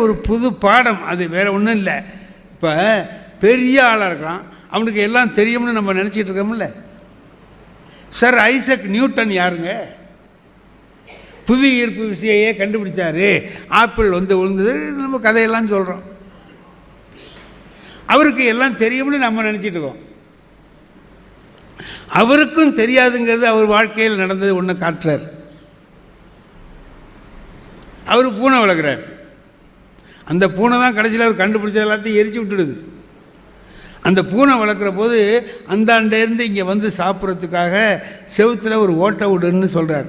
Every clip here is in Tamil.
ஒரு புது பாடம். அது வேறு ஒன்றும் இல்லை. இப்போ பெரிய ஆளாக இருக்கான் அவனுக்கு எல்லாம் தெரியும்னு நம்ம நினச்சிட்டு இருக்கோம்ல. சார் ஐசக் நியூட்டன் யாருங்க? புவி ஈர்ப்பு விசையே கண்டுபிடிச்சாரு. ஆப்பிள் வந்து விழுந்தது நம்ம கதையெல்லாம் சொல்கிறோம் அவருக்கு எல்லாம் தெரியும்னு நம்ம நினச்சிட்டு இருக்கோம். அவருக்கும் தெரியாதுங்கிறது அவர் வாழ்க்கையில் நடந்தது ஒன்று காட்டுறார். அவர் பூனை வளர்கிறார் அந்த பூனை தான் கடைசியில் அவர் கண்டுபிடிச்ச எல்லாத்தையும் எரிச்சு விட்டுடுது. அந்த பூனை வளர்க்குற போது அந்தாண்டேருந்து இங்கே வந்து சாப்பிட்றதுக்காக செவுத்தில் ஒரு ஓட்டை விடுன்னு சொல்கிறார்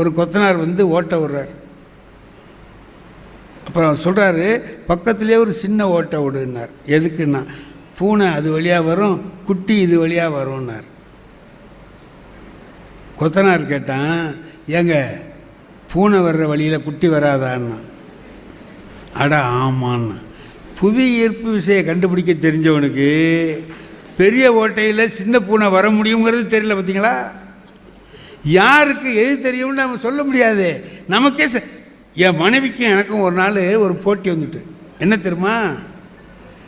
ஒரு கொத்தனார் வந்து ஓட்டை விடுறார். அப்புறம் சொல்கிறாரு பக்கத்துலேயே ஒரு சின்ன ஓட்டை விடுன்னார். எதுக்குன்னா பூனை அது வழியாக வரும் குட்டி இது வழியாக வரும்னார். கொத்தனார் கேட்டான் ஏங்க பூனை வர்ற வழியில் குட்டி வராதான்னா? அட ஆமான்னா புவி ஈர்ப்பு விசையை கண்டுபிடிக்க தெரிஞ்சவனுக்கு பெரிய ஓட்டையில் சின்ன பூனை வர முடியுங்கிறது தெரியல பார்த்தீங்களா யாருக்கு எது தெரியும்னு நம்ம சொல்ல முடியாது. நமக்கே ச- என் மனைவிக்கும் எனக்கும் ஒரு நாள் ஒரு போட்டி வந்துட்டு. என்ன தெரியுமா?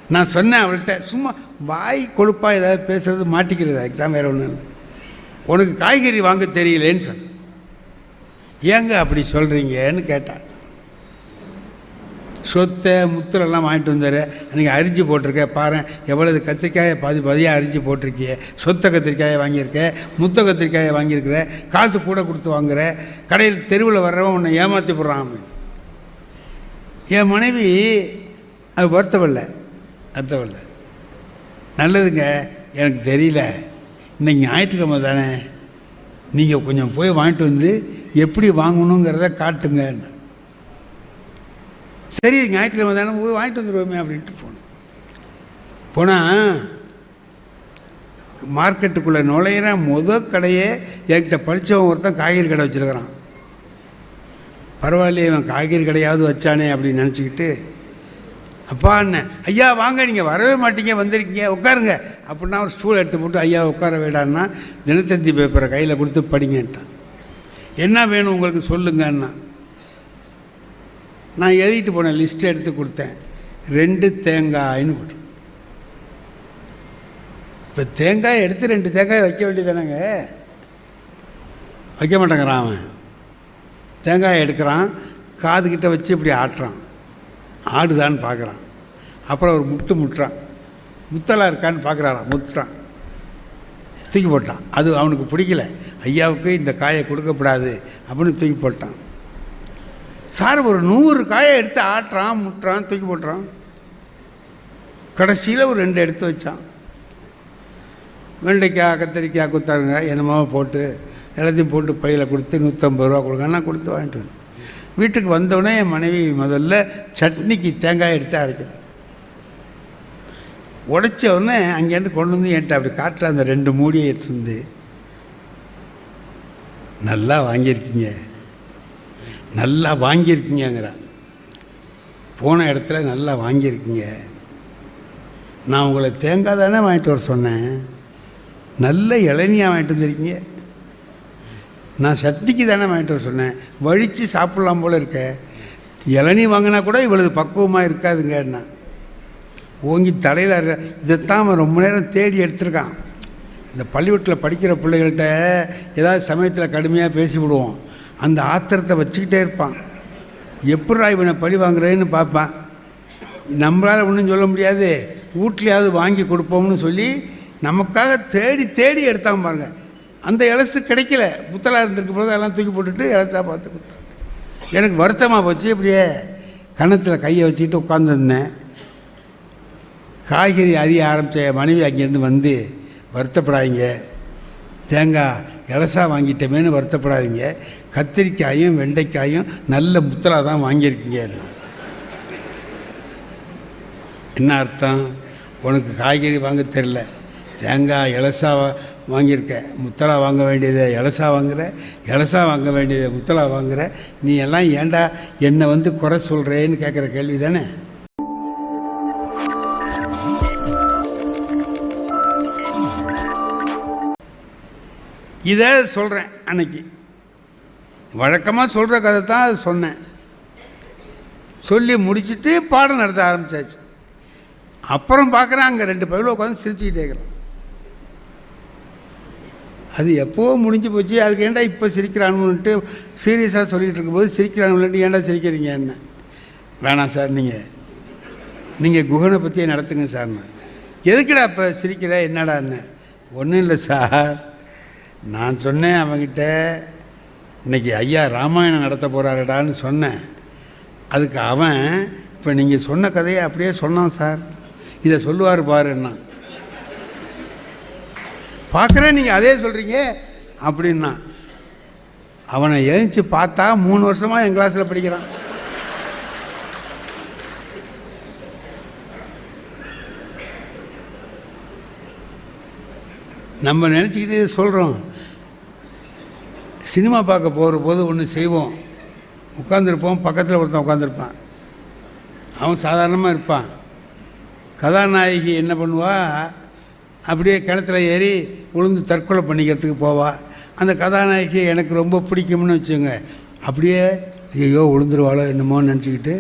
நான் சொன்னேன் அவள்கிட்ட சும்மா வாய் கொழுப்பாக ஏதாவது பேசுறது மாட்டிக்கிறது? எக்ஸாம் வேறு ஒன்றும் இல்லை உனக்கு காய்கறி வாங்க தெரியலேன்னு சொன்னேன். ஏங்க அப்படி சொல்கிறீங்கன்னு கேட்டான் சொத்தை முத்தலெல்லாம் வாங்கிட்டு வந்தார். அன்றைக்கி அரிஞ்சு போட்டிருக்க பாரு எவ்வளவு கத்திரிக்காயை பாதி பாதியாக அரிஞ்சு போட்டிருக்கிய. சொத்த கத்திரிக்காயை வாங்கியிருக்க முத்த கத்திரிக்காயை வாங்கியிருக்கிற காசு கூட கொடுத்து வாங்குற கடையில் தெருவில் வர்றவன் உன்னை ஏமாற்றி போடுறான் அப்படின்னு. என் மனைவி அது வருத்தவில்லை வருத்தவில்லை நல்லதுங்க எனக்கு தெரியல. இன்னைக்கு ஞாயிற்றுக்கிழமை தானே. நீங்கள் கொஞ்சம் போய் வாங்கிட்டு வந்து எப்படி வாங்கணுங்கிறத காட்டுங்கன்னு. சரி ஞாயிற்றுக்கிழமை தானே போய் வாங்கிட்டு வந்துடுவோமே அப்படின்ட்டு போனேன் போனால் மார்க்கெட்டுக்குள்ளே நுழையிற முத கடையே என்கிட்ட படித்தவன் ஒருத்தன் காய்கறி கடை வச்சுருக்கிறான். பரவாயில்லையே இவன் காய்கறி கடையாவது வச்சானே அப்படின்னு நினச்சிக்கிட்டு அப்பா அண்ணன் ஐயா வாங்க நீங்கள் வரவே மாட்டீங்க வந்திருக்கீங்க உட்காருங்க. அப்படின்னா ஒரு ஸ்டூல் எடுத்து போட்டு ஐயா உட்கார வேடான்னா தினத்தந்தி பேப்பரை கையில் கொடுத்து படிங்கன்ட்டான். என்ன வேணும் உங்களுக்கு சொல்லுங்கன்னா நான் எழுதிட்டு போனேன் லிஸ்ட் எடுத்து கொடுத்தேன். ரெண்டு தேங்காய்னு போட்டு. இப்போ தேங்காய் எடுத்து ரெண்டு தேங்காய் வைக்க வேண்டியதானங்க வைக்க மாட்டேங்கிறான் அவன். தேங்காய் எடுக்கிறான் காதுகிட்ட வச்சு இப்படி ஆட்டுறான். ஆடுதான்னு பார்க்குறான் அப்புறம் ஒரு முட்டு முட்டுறான். முத்தலாக இருக்கான்னு பார்க்குறாராம் முத்துறான். தூக்கி போட்டான். அது அவனுக்கு பிடிக்கல. ஐயாவுக்கு இந்த காயை கொடுக்கப்படாது அப்படின்னு தூக்கி போட்டான். சார் ஒரு நூறு காயை எடுத்து ஆட்டுறான் முட்டுறான் தூக்கி போட்டுறான். கடைசியில் ஒரு ரெண்டு எடுத்து வச்சான். வெண்டைக்காய் கத்திரிக்காய் குத்தாருங்க என்னமோ போட்டு எல்லாத்தையும் போட்டு பையில் கொடுத்து நூற்றம்பது ரூபா கொடுங்கன்னா கொடுத்து வாங்கிட்டு வந்தேன். வீட்டுக்கு வந்தோடனே என் மனைவி முதல்ல சட்னிக்கு தேங்காய் எடுத்து அரைக்குது. உடைச்ச உடனே அங்கேருந்து கொண்டு வந்து என்கிட்ட அப்படி காட்டுற அந்த ரெண்டு மூடியை எடுத்துருந்து நல்லா வாங்கியிருக்கீங்க. நல்லா வாங்கியிருக்கீங்கிறா போன இடத்துல நல்லா வாங்கியிருக்கீங்க. நான் உங்களை தேங்காய் தானே வாங்கிட்டு வர சொன்னேன். நல்ல இளநியாக வாங்கிட்டு வந்திருக்கீங்க. நான் சட்னிக்கு தானே வாங்கிட்டு வர சொன்னேன். வழித்து சாப்பிட்லாம் போல் இருக்க. இளநீ வாங்கினா கூட இவ்வளவு பக்குவமாக இருக்காதுங்கன்னா ஓங்கி தலையில் இதைத்தான் அவன் ரொம்ப நேரம் தேடி எடுத்திருக்கான். இந்த பள்ளிக்கூடத்தில் படிக்கிற பிள்ளைகள்கிட்ட ஏதாவது சமயத்தில் கடுமையாக பேசி விடுவோம் அந்த ஆத்திரத்தை வச்சுக்கிட்டே இருப்பான். எப்படா இவனை பழி வாங்குறேன்னு பார்ப்பான். நம்மளால் ஒன்றும் சொல்ல முடியாது. வீட்லையாவது வாங்கி கொடுப்போம்னு சொல்லி நமக்காக தேடி தேடி எடுத்தாங்க பாருங்க. அந்த இலசு கிடைக்கல. புத்தலாக இருந்திருக்கு போது எல்லாம் தூக்கி போட்டுட்டு இலச்சா பார்த்து கொடுத்தான். எனக்கு வருத்தமாக போச்சு. இப்படியே கணத்தில் கையை வச்சுக்கிட்டு உட்காந்துருந்தேன் காய்கறி அறிய ஆரம்பித்த மனைவி அங்கேருந்து வந்து வருத்தப்படாதீங்க. தேங்காய் இலசா வாங்கிட்டோமேன்னு வருத்தப்படாதீங்க. கத்திரிக்காயும் வெண்டைக்காயும் நல்ல முத்தலாக தான் வாங்கியிருக்கீங்க. என்ன அர்த்தம்? உனக்கு காய்கறி வாங்க தெரில தேங்காய் இலசா வா- வாங்கியிருக்க. முத்தலா வாங்க வேண்டியதை இலசா வாங்குகிற இலசா வாங்க வேண்டியதை முத்தலா வாங்குற. நீ எல்லாம் ஏன்டா என்னை வந்து குறை சொல்கிறேன்னு கேட்குற கேள்வி தானே இதை சொல்கிறேன் அன்னைக்கு. வழக்கமாக சொல்கிற கதை தான் அது சொன்னேன். சொல்லி முடிச்சுட்டு பாடம் நடத்த ஆரம்பிச்சாச்சு. அப்புறம் பார்க்குறேன் அங்கே ரெண்டு பயிலும் உட்காந்து சிரிச்சுக்கிட்டே இருக்கிறான். அது எப்போவும் முடிஞ்சு போச்சு? அதுக்கு ஏன்டா இப்போ சிரிக்கிறானுன்ட்டு சீரியஸாக சொல்லிகிட்டு இருக்கும்போது சிரிக்கிறானுன்ட்டு ஏன்டா சிரிக்கிறீங்க என்ன? வேணாம் சார் நீங்கள் நீங்கள் குகனை பற்றியே நடத்துங்க சார்ண்ணா எதுக்குடா இப்போ சிரிக்கிற? என்னடா என்ன? ஒன்றும் இல்லை சார். நான் சொன்னேன் அவன்கிட்ட இன்னைக்கு ஐயா ராமாயணம் நடத்த போகிறாருடான்னு சொன்னேன். அதுக்கு அவன் இப்போ நீங்கள் சொன்ன கதையை அப்படியே சொன்னான் சார். இதை சொல்லுவார் பாருன்னா. பார்க்குறேன் நீங்கள் அதே சொல்கிறீங்க அப்படின்னா அவனை எழுந்துச்சு பார்த்தா மூணு வருஷமாக என் கிளாஸில் படிக்கிறான். நம்ம நினச்சிக்கிட்டு சொல்கிறோம் சினிமா பார்க்க போகிற போது ஒன்று செய்வோம். உட்காந்துருப்போம் பக்கத்தில் ஒருத்தன் உட்காந்துருப்பான் அவன் சாதாரணமாக இருப்பான். கதாநாயகி என்ன பண்ணுவா? அப்படியே கிணத்துல ஏறி உளுந்து தற்கொலை பண்ணிக்கிறதுக்கு போவா. அந்த கதாநாயகி எனக்கு ரொம்ப பிடிக்கும்னு வச்சுங்க அப்படியே ஐயோ விழுந்துருவாளோ என்னமோன்னு நினச்சிக்கிட்டு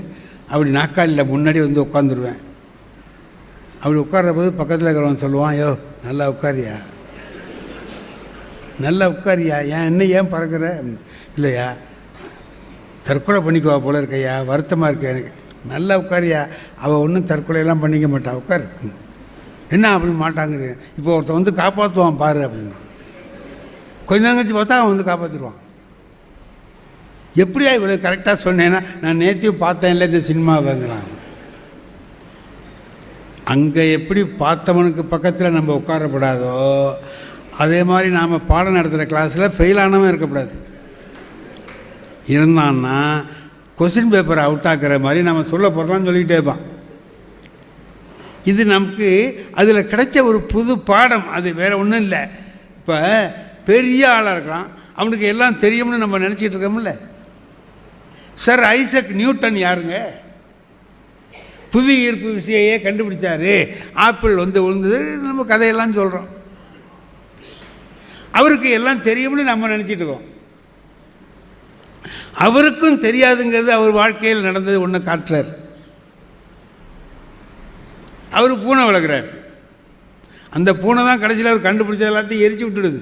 அப்படி நாக்காளியில் முன்னாடி வந்து உட்காந்துருவேன் அப்படி உட்கார்ற போது பக்கத்தில் இருக்கிறவன் சொல்லுவான் ஐயோ நல்லா உட்காரியா? நல்லா உட்காரியா? ஏன் என்ன ஏன் பறக்கிற? இல்லையா? தற்கொலை பண்ணிக்குவா போல இருக்கையா? வருத்தமாக இருக்கு எனக்கு. நல்லா உட்காரியா? அவள் ஒன்றும் தற்கொலையெல்லாம் பண்ணிக்க மாட்டாள் உட்கார். என்ன அப்படின்னு மாட்டாங்க இப்போ ஒருத்தன் வந்து காப்பாற்றுவான் பாரு அப்படின்னு. கொஞ்ச நேரம் கழிச்சு பார்த்தா அவன் வந்து காப்பாற்றிடுவான் எப்படியா இவ்வளோ கரெக்டாக சொன்னேன்னா நான் நேற்றையும் பார்த்தேன்ல இந்த சினிமாவைங்கிறான். அங்கே எப்படி பார்த்தவனுக்கு பக்கத்தில் நம்ம உட்காரப்படாதோ அதே மாதிரி நாம் பாடம் நடத்துகிற கிளாஸில் ஃபெயில் ஆனவன் இருக்கக்கூடாது. இருந்தான்னா கொஸ்டின் பேப்பரை அவுட் ஆக்குற மாதிரி நம்ம சொல்ல போகிறலாம் சொல்லிக்கிட்டே இருப்பான் இது நமக்கு அதில் கிடைச்ச ஒரு புது பாடம். அது வேறு ஒன்றும் இல்லை. இப்போ பெரிய ஆளாக இருக்கலாம். அவனுக்கு எல்லாம் தெரியும்னு நம்ம நினச்சிட்டு இருக்கோம்ல. சார் ஐசக் நியூட்டன் யாருங்க? புவி ஈர்ப்பு விசையே கண்டுபிடிச்சாரு. ஆப்பிள் வந்து விழுந்தது நம்ம கதையெல்லாம் சொல்கிறோம் அவருக்கு எல்லாம் தெரியும்னு நம்ம நினச்சிட்டு இருக்கோம். அவருக்கும் தெரியாதுங்கிறது அவர் வாழ்க்கையில் நடந்தது ஒன்று காட்டுறார். அவர் பூனை வளர்க்குறார். அந்த பூனை தான் கடைசியில் அவர் கண்டுபிடிச்ச எல்லாத்தையும் எரிச்சு விட்டுடுது.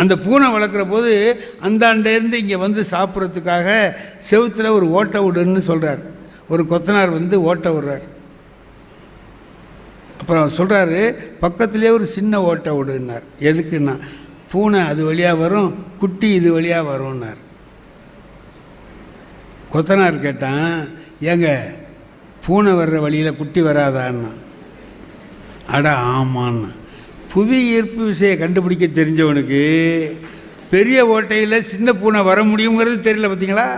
அந்த பூனை வளர்க்குற போது அந்தாண்டேருந்து இங்கே வந்து சாப்பிட்றதுக்காக செவுத்தில் ஒரு ஓட்டை விடுன்னு சொல்கிறார் ஒரு கொத்தனார் வந்து ஓட்டை விடுறார். அப்புறம் சொல்கிறாரு பக்கத்துலேயே ஒரு சின்ன ஓட்டை விடுன்னார். எதுக்குன்னா பூனை அது வழியாக வரும் குட்டி இது வழியாக வரும்னார். கொத்தனார் கேட்டான் ஏங்க பூனை வர்ற வழியில் குட்டி வராதான்னா? அட ஆமான்னு. புவி ஈர்ப்பு விசையை கண்டுபிடிக்க தெரிஞ்சவனுக்கு பெரிய ஓட்டையில் சின்ன பூனை வர முடியுங்கிறது தெரியல பார்த்தீங்களா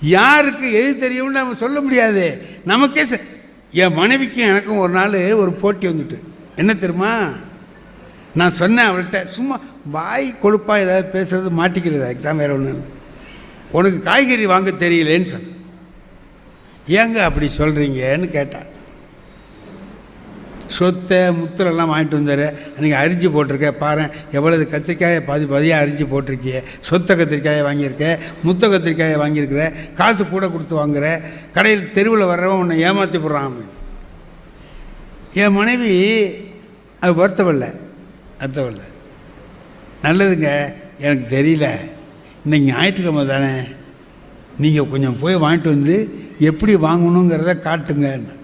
யாருக்கு எது தெரியும்னு நம்ம சொல்ல முடியாது. நமக்கே என் மனைவிக்கும் எனக்கும் ஒரு நாள் ஒரு போட்டி வந்துட்டு. என்ன தெரியுமா? நான் சொன்னேன் அவள்கிட்ட சும்மா வாய் கொழுப்பாக ஏதாவது பேசுகிறது மாட்டிக்கிறது? அதுக்கு வேறு ஒன்றும் உனக்கு காய்கறி வாங்க தெரியலேன்னு சொன்னேன். ஏங்க அப்படி சொல்கிறீங்கன்னு கேட்டார். சொத்தை முத்தலெல்லாம் வாங்கிட்டு வந்தார். அன்றைக்கி அரிஞ்சு போட்டிருக்க பாரு எவ்வளவு கத்திரிக்காயை பாதி பாதியாக அரிஞ்சு போட்டிருக்கிய. சொத்த கத்திரிக்காயை வாங்கியிருக்க முத்த கத்திரிக்காயை வாங்கியிருக்கிற காசு கூட கொடுத்து வாங்குற கடையில் தெருவில் வர்றவன் உன்னை ஏமாற்றி போடுறான் அப்படின்னு. என் மனைவி அது வருத்தமில்லை அர்த்தமில்லை நல்லதுங்க எனக்கு தெரியல. இன்னைக்கு ஞாயிற்றுக்கிழமை தானே. நீங்கள் கொஞ்சம் போய் வாங்கிட்டு வந்து எப்படி வாங்கணுங்கிறத காட்டுங்கன்னு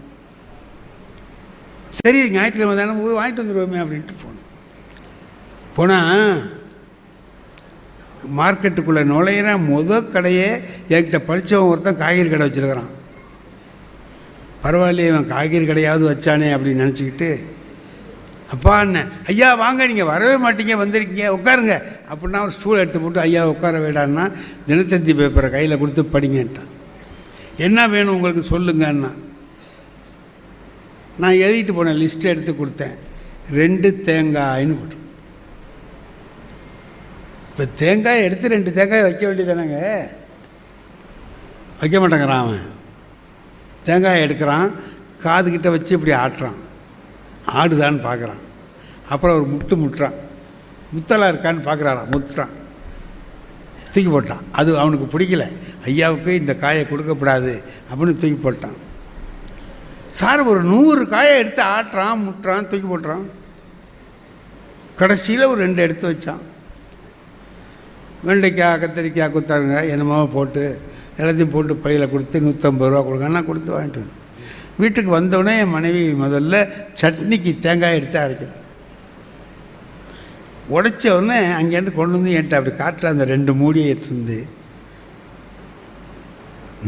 சரி ஞாயிற்றுக்கிழமை தானே போய் வாங்கிட்டு வந்துடுவோமே அப்படின்ட்டு போனோம். போனால் மார்க்கெட்டுக்குள்ளே நுழையிற முத கடையே என்கிட்ட படித்தவன் ஒருத்தன் காய்கறி கடை வச்சுருக்கிறான். பரவாயில்லையே இவன் காய்கறி கடையாவது வச்சானே அப்படின்னு நினச்சிக்கிட்டு அப்பா என்ன? ஐயா வாங்க நீங்கள் வரவே மாட்டீங்க வந்திருக்கீங்க உட்காருங்க. அப்படின்னா ஒரு ஸ்டூல் எடுத்து போட்டு ஐயா உட்கார வேடான்னா தினத்தந்தி பேப்பரை கையில் கொடுத்து படிங்கன்ட்டான். என்ன வேணும் உங்களுக்கு சொல்லுங்கன்னா நான் எழுதிட்டு போனேன் லிஸ்ட் எடுத்து கொடுத்தேன். ரெண்டு தேங்காய்னு போட்டு. இப்போ தேங்காய் எடுத்து ரெண்டு தேங்காய் வைக்க வேண்டியதானங்க வைக்க மாட்டேங்கிறான் அவன். தேங்காயை எடுக்கிறான் காதுகிட்ட வச்சு இப்படி ஆட்டுறான். ஆடுதான்னு பார்க்குறான். அப்புறம் ஒரு முட்டு முட்டுறான். முத்தலாக இருக்கான்னு பார்க்குறாரா? முத்துறான். தூக்கி போட்டான். அது அவனுக்கு பிடிக்கல. ஐயாவுக்கு இந்த காயை கொடுக்கப்படாது அப்படின்னு தூக்கி போட்டான். சார் ஒரு நூறு காயை எடுத்து ஆட்டுறான் முட்டுறான் தூக்கி போட்டுறான். கடைசியில் ஒரு ரெண்டு எடுத்து வச்சான். வெண்டைக்காய் கத்திரிக்காய் குத்தாருங்க என்னமோ போட்டு எல்லாத்தையும் போட்டு பையில் கொடுத்து நூற்றம்பது ரூபா கொடுங்கன்னா கொடுத்து வாங்கிட்டு வந்தேன். வீட்டுக்கு வந்தோடனே என் மனைவி முதல்ல சட்னிக்கு தேங்காய் எடுத்து அரைக்குது உடைச்ச உடனே அங்கேருந்து கொண்டு வந்து என்கிட்ட அப்படி காட்டுற அந்த ரெண்டு மூடியை எடுத்துருந்து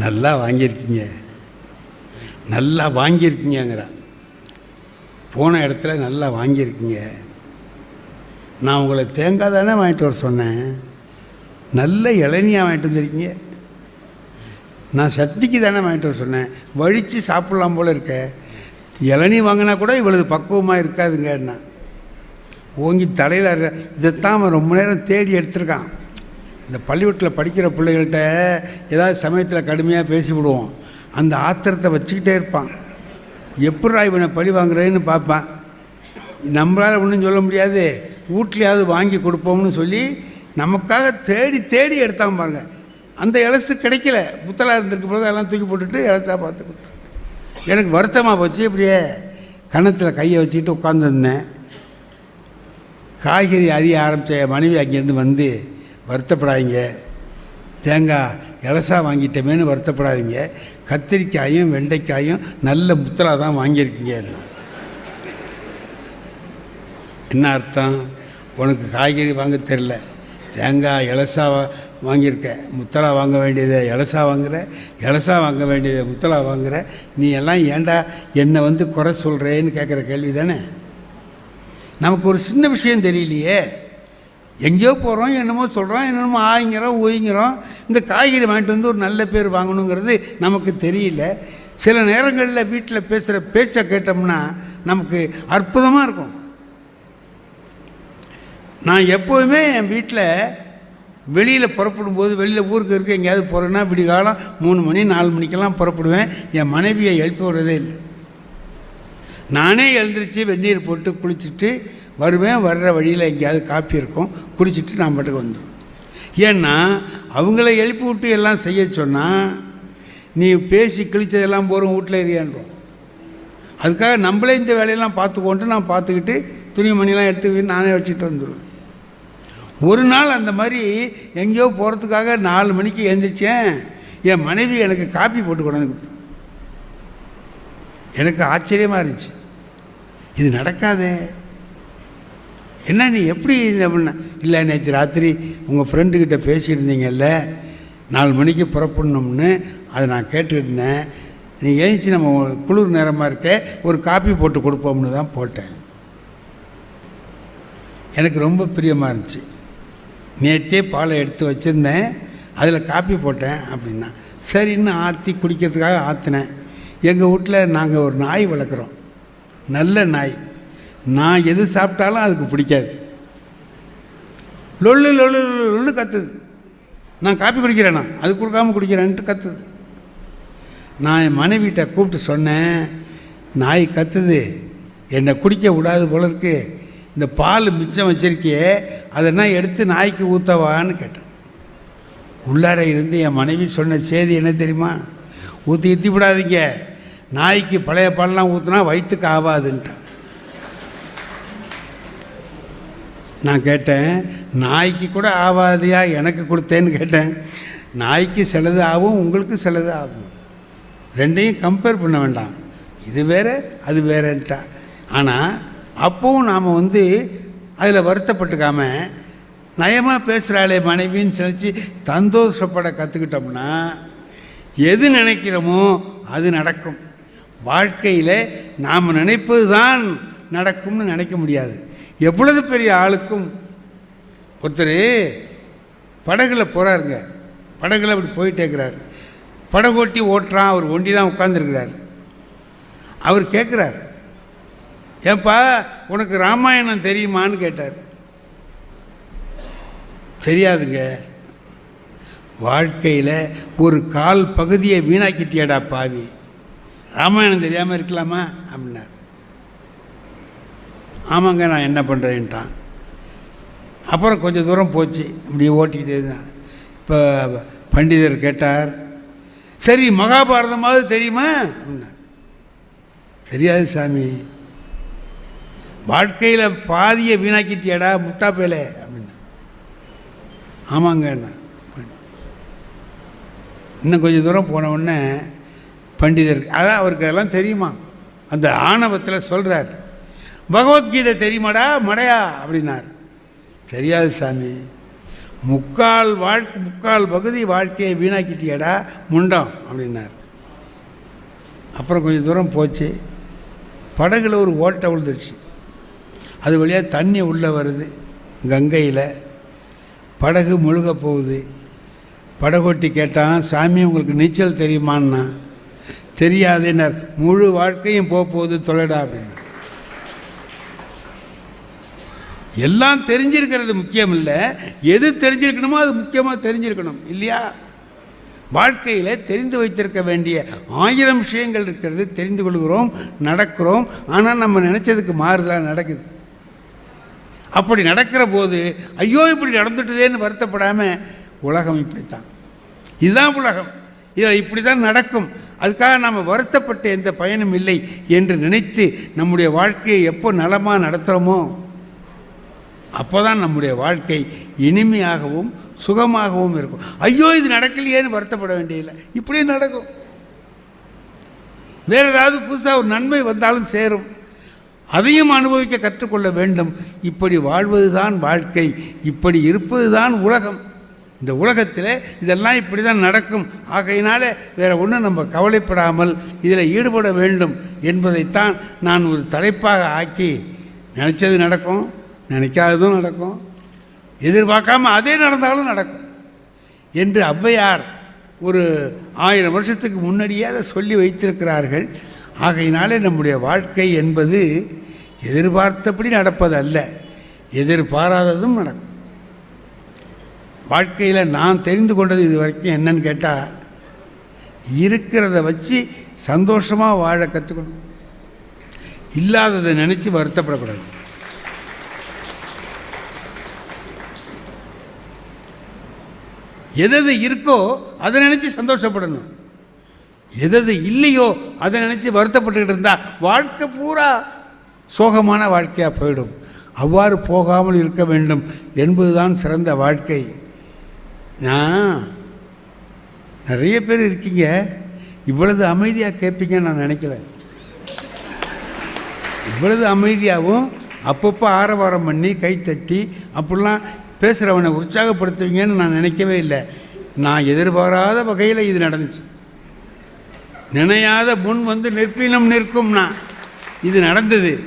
நல்லா வாங்கியிருக்கீங்க. நல்லா வாங்கியிருக்கீங்கிறான் போன இடத்துல நல்லா வாங்கியிருக்கீங்க. நான் உங்களை தேங்காய் தானே வாங்கிட்டு வர சொன்னேன். நல்ல இளநியாக வாங்கிட்டு வந்திருக்கீங்க. நான் சட்னிக்கு தானே வாங்கிட்டு வர சொன்னேன். வழித்து சாப்பிட்லாம் போல் இருக்க. இளநீ வாங்கினா கூட இவ்வளவு பக்குவமாக இருக்காதுங்கன்னா ஓங்கி தலையில் இதைத்தான் அவன் ரொம்ப நேரம் தேடி எடுத்திருக்கான். இந்த பள்ளிக்கூட்டில் படிக்கிற பிள்ளைகள்கிட்ட ஏதாவது சமயத்தில் கடுமையாக பேசிவிடுவோம். அந்த ஆத்திரத்தை வச்சுக்கிட்டே இருப்பான். எப்படா இவனை பழி வாங்குறேன்னு பார்ப்பான். நம்மளால் ஒன்றும் சொல்ல முடியாது. வீட்லையாவது வாங்கி கொடுப்போம்னு சொல்லி நமக்காக தேடி தேடி எடுத்தான் பாருங்கள் அந்த இலசு கிடைக்கல. புத்தலாக இருந்திருக்கு போது எல்லாம் தூக்கி போட்டுட்டு இலசா பார்த்து கொடுத்து எனக்கு வருத்தமாக போச்சு. இப்படியே கன்னத்தில் கையை வச்சுக்கிட்டு உட்காந்துருந்தேன் காய்கறி அறிய ஆரம்பித்த மனைவி அங்கேருந்து வந்து வருத்தப்படாதீங்க. தேங்காய் இலசா வாங்கிட்டோமேன்னு வருத்தப்படாதீங்க. கத்திரிக்காயும் வெண்டைக்காயும் நல்ல முத்தலாக தான் வாங்கியிருக்கீங்க. என்ன அர்த்தம்? உனக்கு காய்கறி வாங்க தெரில தேங்காய் இலசா வாங்கியிருக்க. முத்தலா வாங்க வேண்டியதை இலசா வாங்குகிற இலசா வாங்க வேண்டியதை முத்தலா வாங்குகிற நீ எல்லாம் ஏன்டா என்னை வந்து குறை சொல்கிறேன்னு கேட்குற கேள்வி தானே? நமக்கு ஒரு சின்ன விஷயம் தெரியலையே. எங்கேயோ போகிறோம் என்னமோ சொல்கிறோம் என்னமோ ஆயிங்கிறோம் ஊயிங்கிறோம். இந்த காய்கறி வாங்கிட்டு வந்து ஒரு நல்ல பேர் வாங்கணுங்கிறது நமக்கு தெரியல. சில நேரங்களில் வீட்டில் பேசுகிற பேச்சை கேட்டோம்னா நமக்கு அற்புதமாக இருக்கும். நான் எப்போதுமே என் வீட்டில் வெளியில் புறப்படும் போது வெளியில் ஊருக்கு இருக்க எங்கேயாவது போகிறேன்னா விடிகாலம் மூணு மணி நாலு மணிக்கெல்லாம் புறப்படுவேன். என் மனைவியை எழுப்பி விடுறதே இல்லை. நானே எழுந்திரிச்சு வெந்நீர் போட்டு குளிச்சுட்டு வருவேன். வர்ற வழியில் எங்கேயாவது காப்பி இருக்கும். குடிச்சிட்டு நான் பாட்டுக்கு வந்துடுவேன் ஏன்னா அவங்கள எழுப்பி விட்டு எல்லாம் செய்ய சொன்னால் நீ பேசி கிழிச்சதெல்லாம் போகிறோம் வீட்டில் எரியான்றோம் அதுக்காக நம்மளே இந்த வேலையெல்லாம் பார்த்துக்கோன்ட்டு நான் பார்த்துக்கிட்டு துணிமணிலாம் எடுத்து நானே வச்சுட்டு வந்துடுவேன் ஒரு நாள் அந்த மாதிரி எங்கேயோ போகிறதுக்காக நாலு மணிக்கு எழுந்திரிச்சேன். என் மனைவி எனக்கு காப்பி போட்டு கொண்டு கொடுத்தேன் எனக்கு ஆச்சரியமாக இருந்துச்சு. இது நடக்காதே. என்ன நீ எப்படி அப்படின்னா இல்லை நேற்று ராத்திரி உங்கள் ஃப்ரெண்டுக்கிட்ட பேசிட்டு இருந்தீங்கல்ல நாலு மணிக்கு புறப்படணும்னு அதை நான் கேட்டுருந்தேன். நீ ஏந்திச்சு நம்ம குளிர் நேரமாக இருக்க ஒரு காப்பி போட்டு கொடுப்போம்னு தான் போட்டேன். எனக்கு ரொம்ப பிரியமாக இருந்துச்சு. நேற்றே பாலை எடுத்து வச்சுருந்தேன். அதில் காப்பி போட்டேன் அப்படின்னா சரின்னு ஆற்றி குடிக்கிறதுக்காக ஆற்றினேன் எங்கள் வீட்டில் நாங்கள் ஒரு நாய் வளர்க்குறோம். நல்ல நாய். நான் எது சாப்பிட்டாலும் அதுக்கு பிடிக்காது. லொல்லு லொல்லு லொல்லுன்னு கத்துது. நான் காப்பி குடிக்கிறேனா? அது கொடுக்காம குடிக்கிறேன்ட்டு கத்துது. நான் என் மனைவிட்ட கூப்பிட்டு சொன்னேன் நாய் கத்துது. என்னை குடிக்க விடாது போல இருக்குது இந்த பால் மிச்சம் வச்சிருக்கியே அதெல்லாம் எடுத்து நாய்க்கு ஊற்றவான்னு கேட்டேன். உள்ளார இருந்து என் மனைவி சொன்ன செய்தி என்ன தெரியுமா? ஊற்றி ஊற்றி விடாதீங்க நாய்க்கு பழைய பால்லாம் ஊற்றுனா வயிற்றுக்கு ஆகாதுன்ட்டான் நான் கேட்டேன் நாய்க்கு கூட ஆகாதியா எனக்கு கொடுத்தேன்னு கேட்டேன். நாய்க்கு சிலது ஆகும் உங்களுக்கு சிலது ஆகும். ரெண்டையும் கம்பேர் பண்ண வேண்டாம். இது வேறு அது வேறன்ட்டா ஆனால் அப்போவும் நாம் வந்து அதில் வருத்தப்பட்டுக்காம நயமாக பேசுகிறாளே மனைவின்னு நினச்சி சந்தோஷப்பட கற்றுக்கிட்டோம்னா எது நினைக்கிறோமோ அது நடக்கும். வாழ்க்கையில் நாம் நினைப்பது தான் நடக்கும்னு நினைக்க முடியாது. எவ்வளவு பெரிய ஆளுக்கும் ஒருத்தர் படகுல போகிறாருங்க படகுல அப்படி போயிட்டே இருக்கிறார் படகோட்டி ஓட்டுறான் அவர் ஒண்டி தான் உட்காந்துருக்கிறார் அவர் கேட்குறாரு ஏப்பா உனக்கு ராமாயணம் தெரியுமான்னு கேட்டார். தெரியாதுங்க. வாழ்க்கையில் ஒரு கால் பகுதியை வீணாக்கிட்டியடா பாவி. ராமாயணம் தெரியாமல் இருக்கலாமா? அப்படின்னார். ஆமாங்க நான் என்ன பண்ணுறேன்ட்டான் அப்புறம் கொஞ்சம் தூரம் போச்சு. இப்படி ஓட்டிக்கிட்டே தான் இப்போ பண்டிதர் கேட்டார் சரி மகாபாரதமாவது தெரியுமா? அப்படின்னார். தெரியாது சாமி. வாழ்க்கையில் பாதியை வீணாக்கிட்டியாடா முட்டா பேலே அப்படின்னா. ஆமாங்க இன்னும் கொஞ்சம் தூரம் போன உடனே பண்டிதர் அதான் அவருக்கு அதெல்லாம் தெரியுமா? அந்த ஆணவத்தில் சொல்கிறார் பகவத்கீதை தெரியுமாடா மடையா? அப்படின்னார். தெரியாது சாமி. முக்கால் வாழ்க்கை முக்கால் பகுதி வாழ்க்கையை வீணாக்கிட்டியடா முண்டம் அப்படின்னார். அப்புறம் கொஞ்சம் தூரம் போச்சு. படகுல ஒரு ஓட்டை விழுந்துருச்சு. அது வழியாக தண்ணி உள்ளே வருது. கங்கையில். படகு முழுக போகுது. படகோட்டி கேட்டான் சாமி உங்களுக்கு நீச்சல் தெரியுமான்னா? தெரியாதுனர் முழு வாழ்க்கையும் போக போகுது தொலைடா அப்படின்னா எல்லாம் தெரிஞ்சிருக்கிறது முக்கியம் இல்லை எது தெரிஞ்சிருக்கணுமோ அது முக்கியமாக தெரிஞ்சிருக்கணும். இல்லையா? வாழ்க்கையில் தெரிந்து வைத்திருக்க வேண்டிய ஆயிரம் விஷயங்கள் இருக்கிறது. தெரிந்து கொள்கிறோம் நடக்கிறோம். ஆனால் நம்ம நினச்சதுக்கு மாறுதலாக நடக்குது. அப்படி நடக்கிற போது ஐயோ இப்படி நடந்துட்டுதேன்னு வருத்தப்படாமல் உலகம் இப்படித்தான். இதுதான் உலகம். இதில் இப்படி தான் நடக்கும். அதுக்காக நாம் வருத்தப்பட்ட எந்த பயனும் இல்லை என்று நினைத்து நம்முடைய வாழ்க்கையை எப்போ நலமாக நடத்துகிறோமோ அப்போ தான் நம்முடைய வாழ்க்கை இனிமையாகவும் சுகமாகவும் இருக்கும். ஐயோ இது நடக்கலையேன்னு வருத்தப்பட வேண்டியதில்லை. இப்படியே நடக்கும். வேறு ஏதாவது புதுசாக ஒரு நன்மை வந்தாலும் சேரும். அதையும் அனுபவிக்க கற்றுக்கொள்ள வேண்டும். இப்படி வாழ்வது தான் வாழ்க்கை. இப்படி இருப்பது தான் உலகம். இந்த உலகத்தில் இதெல்லாம் இப்படி தான் நடக்கும். ஆகையினால வேறு ஒன்றும் நம்ம கவலைப்படாமல் இதில் ஈடுபட வேண்டும் என்பதைத்தான் நான் ஒரு தலைப்பாக ஆக்கி நினச்சது நடக்கும் நினைக்காததும் நடக்கும். எதிர்பார்க்காம அதே நடந்தாலும் நடக்கும். என்று ஔவையார் ஒரு ஆயிரம் வருஷத்துக்கு முன்னாடியே அதை சொல்லி வைத்திருக்கிறார்கள். ஆகையினாலே நம்முடைய வாழ்க்கை என்பது எதிர்பார்த்தபடி நடப்பது அல்ல எதிர்பாராததும் நடக்கும். வாழ்க்கையில் நான் தெரிந்து கொண்டது இது வரைக்கும் என்னன்னு கேட்டால் இருக்கிறத வச்சு சந்தோஷமாக வாழ கற்றுக்கணும் இல்லாததை நினச்சி வருத்தப்படக்கூடாது. எதது இருக்கோ அதை நினச்சி சந்தோஷப்படணும். எதது இல்லையோ அதை நினச்சி வருத்தப்பட்டுக்கிட்டு இருந்தால் வாழ்க்கை பூரா சோகமான வாழ்க்கையாக போயிடும். அவ்வாறு போகாமல் இருக்க வேண்டும் என்பதுதான் சிறந்த வாழ்க்கை. நான் நிறைய பேர் இருக்கீங்க. இவ்வளவு அமைதியாக கேட்பீங்கன்னு நான் நினைக்கல. இவ்வளவு அமைதியாகவும் அப்பப்போ ஆரவாரம் பண்ணி கைத்தட்டி அப்படிலாம் பேசுகிறவனை உற்சாகப்படுத்துவீங்கன்னு நான் நினைக்கவே இல்லை. நான் எதிர்பாராத வகையில் இது நடந்துச்சு. நினையாத முன் வந்து நிற்பினும் நிற்கும்னா. இது நடந்தது.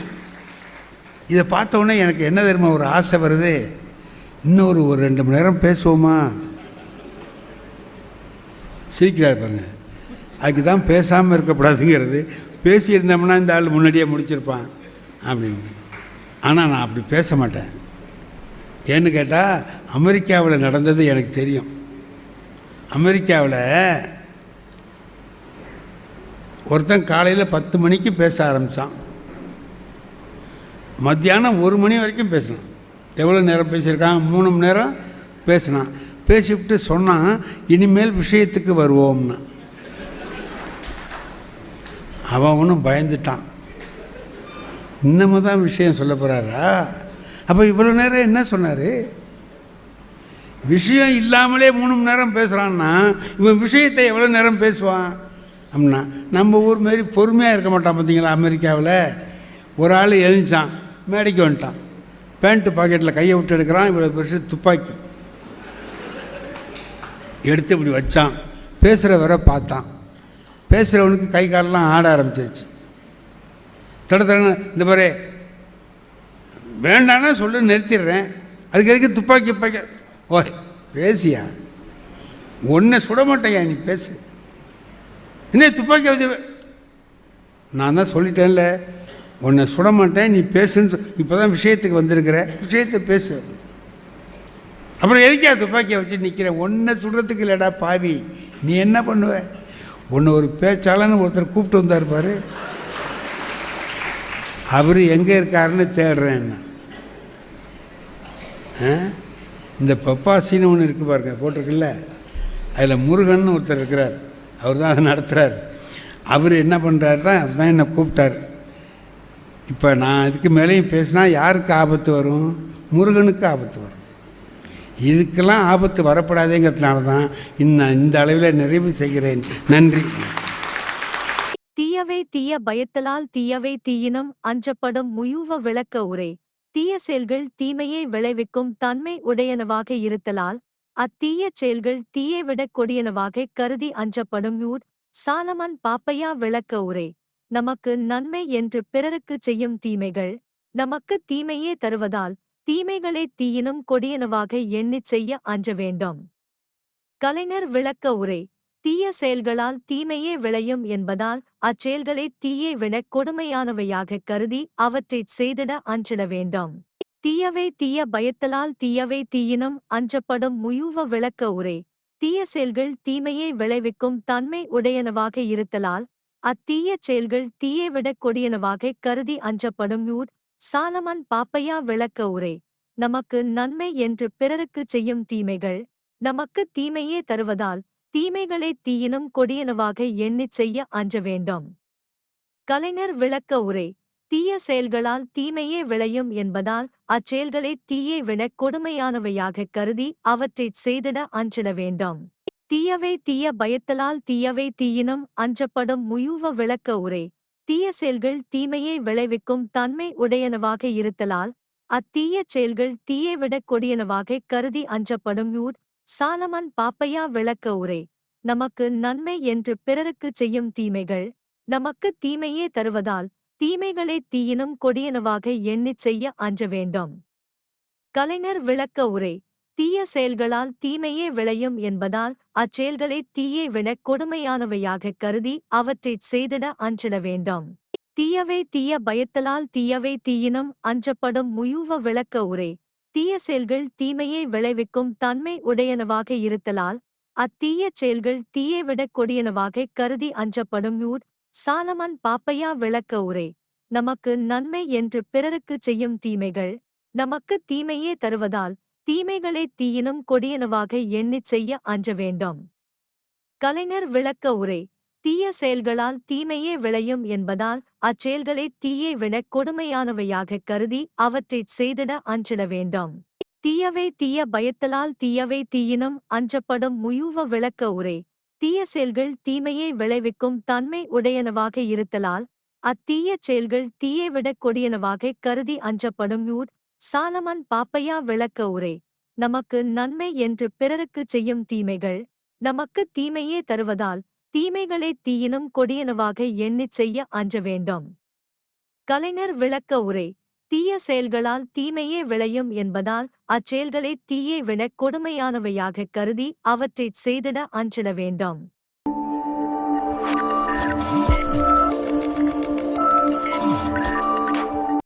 இதை பார்த்தோன்னே எனக்கு என்ன தெரியுமா ஒரு ஆசை வருது. இன்னொரு ஒரு ரெண்டு மணி நேரம் பேசுவோமா? சிரிக்கிறார் பாருங்க. அதுக்கு தான் பேசாமல் இருக்கக்கூடாதுங்கிறது. பேசியிருந்தோம்னா இந்த ஆள் முன்னாடியே முடிச்சிருப்பான் அப்படின்னு. ஆனால் நான் அப்படி பேச மாட்டேன். ஏன்னு கேட்டால் அமெரிக்காவில் நடந்தது எனக்கு தெரியும். அமெரிக்காவில் ஒருத்தன் காலையில் பத்து மணிக்கு பேச ஆரம்பித்தான் மத்தியானம் ஒரு மணி வரைக்கும் பேசினான். எவ்வளோ நேரம் பேசியிருக்கான்? மூணு மணி நேரம் பேசினான். பேசிவிட்டு சொன்னான் இனிமேல் விஷயத்துக்கு வருவோம்னா. அவன் ஒன்றும் பயந்துட்டான். இன்னமும் தான் விஷயம் சொல்ல போகிறாரா அப்போ இவ்வளோ நேரம் என்ன சொன்னார்? விஷயம் இல்லாமலே மூணு மணி நேரம் பேசுகிறான்னா இவன் விஷயத்தை எவ்வளோ நேரம் பேசுவான்? அப்படின்னா நம்ம ஊர் மாரி பொறுமையாக இருக்க மாட்டான் பார்த்தீங்களா அமெரிக்காவில்? ஒரு ஆள் எழுந்துச்சான் மேடைக்கு வந்துட்டான். பேண்ட்டு பாக்கெட்டில் கையை விட்டு எடுக்கிறான் இவ்வளோ பெருசு துப்பாக்கி. எடுத்து இப்படி வச்சான். பேசுகிற வர பார்த்தான். பேசுகிறவனுக்கு கை காலெலாம் ஆட ஆரம்பிச்சிருச்சு. தட தடன்னு இந்த பாரு வேண்டானா சொல்லு நிறுத்திடுறேன். அதுக்கு எதுக்கு துப்பாக்கி பாக்க ஓ பேசியா? ஒன்றை சுட மாட்டேயா நீ? பேசு. என்ன துப்பாக்கி வச்சு நான் தான் சொல்லிட்டேன்ல. உன்னை சுட மாட்டேன் நீ பேசுன்னு இப்போ தான் விஷயத்துக்கு வந்திருக்கிற. விஷயத்தை பேசு. அப்புறம் எதுக்கா துப்பாக்கியை வச்சு நிற்கிற ஒன்றை சுடுறதுக்கு இல்லைடா பாவி. நீ என்ன பண்ணுவ? உன்னை ஒரு பேச்சாளன்னு ஒருத்தர் கூப்பிட்டு வந்தார் பாரு. அவர் எங்கே இருக்காருன்னு தேடுறேன் என்ன இந்த பப்பாசின்னு ஒன்று இருக்குது பாருங்க போட்டிருக்குல்ல. அதில் முருகன் ஒருத்தர் இருக்கிறார். அவர் தான் அதை நடத்துகிறார் அவர் என்ன பண்ணுறாரு தான் அவர் தான் என்னை கூப்பிட்டார். இப்போ நான் இதுக்கு மேலேயும் பேசினா யாருக்கு ஆபத்து வரும்? முருகனுக்கு ஆபத்து வரும். இதுக்கெல்லாம் ஆபத்து வரப்படாதேங்கிறதுனால தான் இந்த இந்த அளவில் நிறைவு செய்கிறேன். நன்றி. தீயவை தீய பயத்தலால் தீயவை தீயினும் அஞ்சப்படும் முயூவ விளக்க உரை. தீய செயல்கள் தீமையை விளைவிக்கும் தன்மை உடையனவாக இருத்தலால் அத்தீய செயல்கள் தீயை விடக் கொடியனவாக கருதி அஞ்சப்படும் ஊர் சாலமன் பாப்பையா விளக்க உரை நமக்கு நன்மை என்று பிறருக்குச் செய்யும் தீமைகள் நமக்கு தீமையே தருவதால் தீமைகளே தீயினும் கொடியனவாக எண்ணிச் செய்ய அஞ்ச வேண்டும். கலைஞர் விளக்க உரை தீய செயல்களால் தீமையே விளையும் என்பதால் அச்செயல்களை தீயை விடக் கொடுமையானவையாகக் கருதி அவற்றைச் செய்திட அஞ்சிட வேண்டும். தீயவே தீய பயத்தலால் தீயவே தீயினும் அஞ்சப்படும் முயூவ விளக்க உரை. தீய செயல்கள் தீமையை விளைவிக்கும் தன்மை உடையனவாக இருத்தலால் அத்தீய செயல்கள் தீயை விடக் கொடியனவாகக் கருதி அஞ்சப்படும் யூட் சாலமன் பாப்பையா விளக்க உரை. நமக்கு நன்மை என்று பிறருக்குச் செய்யும் தீமைகள் நமக்கு தீமையே தருவதால் தீமைகளை தீயினும் கொடியனவாக எண்ணிச் செய்ய அஞ்ச வேண்டும். கலைஞர் விளக்க உரை. தீய செயல்களால் தீமையே விளையும் என்பதால் அச்செயல்களை தீயை விடக் கொடுமையானவையாகக் கருதி அவற்றைச் செய்திட அஞ்சிட வேண்டும். தீயவை தீய பயத்தலால் தீயவை தீயினும் அஞ்சப்படும் முயுவ விளக்க உரை. தீய செயல்கள் தீமையை விளைவிக்கும் தன்மை உடையனவாக இருத்தலால் அத்தீய செயல்கள் தீயை விடக் கொடியனவாகக் கருதி அஞ்சப்படும் நூட் சாலமன் பாப்பையா விளக்க உரை. நமக்கு நன்மை என்று பிறருக்குச் செய்யும் தீமைகள் நமக்கு தீமையே தருவதால் தீமைகளை தீயினும் கொடியனவாக எண்ணிச் செய்ய அஞ்ச வேண்டும். கலைஞர் விளக்க உரை தீய செயல்களால் தீமையே விளையும் என்பதால் அச்செயல்களை தீயை விடக் கொடுமையானவையாகக் கருதி அவற்றைச் செய்திட அஞ்சிட வேண்டும். தீயவை தீய பயத்தலால் தீயவை தீயினும் அஞ்சப்படும் முயூவ விளக்க உரை தீய செயல்கள் தீமையை விளைவிக்கும் தன்மை உடையனவாக இருத்தலால் அத்தீய செயல்கள் தீயை விடக் கொடியனவாகக் கருதி அஞ்சப்படும் ஊர் சாலமன் பாப்பையா விளக்க உரை. நமக்கு நன்மை என்று பிறருக்குச் செய்யும் தீமைகள் நமக்கு தீமையே தருவதால் தீமைகளை தீயினும் கொடியனவாக எண்ணிச் செய்ய அஞ்ச வேண்டும். கலைஞர் விளக்க உரை. தீய செயல்களால் தீமையே விளையும் என்பதால் அச்செயல்களை தீயை விடக் கொடுமையானவையாகக் கருதி அவற்றைச் செய்திட அஞ்சிட வேண்டும். தீயவை தீய பயத்தலால் தீயவை தீயினும் அஞ்சப்படும் முயூவ விளக்க உரை. தீய செயல்கள் தீமையை விளைவிக்கும் தன்மை உடையனவாக இருத்தலால் அத்தீய செயல்கள் தீயை விடக் கொடியனவாகக் கருதி அஞ்சப்படும் யூட் சாலமன் பாப்பையா விளக்க உரை நமக்கு நன்மை என்று பிறருக்குச் செய்யும் தீமைகள் நமக்கு தீமையே தருவதால் தீமைகளே தீயினும் கொடியனவாக எண்ணிச் செய்ய அஞ்ச வேண்டும். கலைஞர் விளக்க உரை தீய செயல்களால் தீமையே விளையும் என்பதால் அச்செயல்களை தீயை விட கொடுமையானவையாகக் கருதி அவற்றைச் செய்திட அஞ்சிட வேண்டும்.